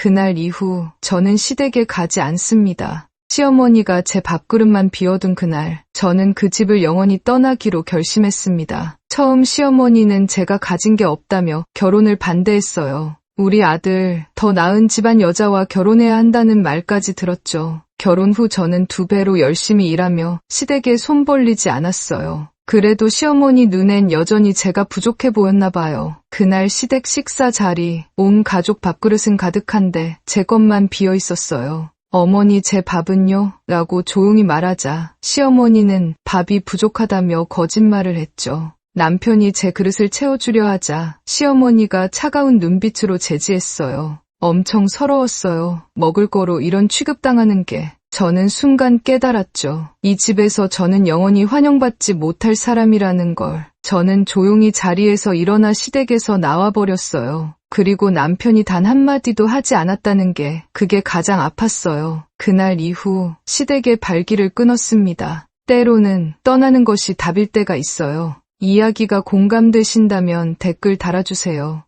그날 이후 저는 시댁에 가지 않습니다. 시어머니가 제 밥그릇만 비워둔 그날, 저는 그 집을 영원히 떠나기로 결심했습니다. 처음 시어머니는 제가 가진 게 없다며 결혼을 반대했어요. 우리 아들, 더 나은 집안 여자와 결혼해야 한다는 말까지 들었죠. 결혼 후 저는 두 배로 열심히 일하며 시댁에 손 벌리지 않았어요. 그래도 시어머니 눈엔 여전히 제가 부족해 보였나 봐요. 그날 시댁 식사 자리, 온 가족 밥그릇은 가득한데 제 것만 비어 있었어요. 어머니 제 밥은요? 라고 조용히 말하자 시어머니는 밥이 부족하다며 거짓말을 했죠. 남편이 제 그릇을 채워주려 하자 시어머니가 차가운 눈빛으로 제지했어요. 엄청 서러웠어요. 먹을 거로 이런 취급당하는 게. 저는 순간 깨달았죠. 이 집에서 저는 영원히 환영받지 못할 사람이라는 걸. 저는 조용히 자리에서 일어나 시댁에서 나와버렸어요. 그리고 남편이 단 한마디도 하지 않았다는 게 그게 가장 아팠어요. 그날 이후 시댁의 발길을 끊었습니다. 때로는 떠나는 것이 답일 때가 있어요. 이야기가 공감되신다면 댓글 달아주세요.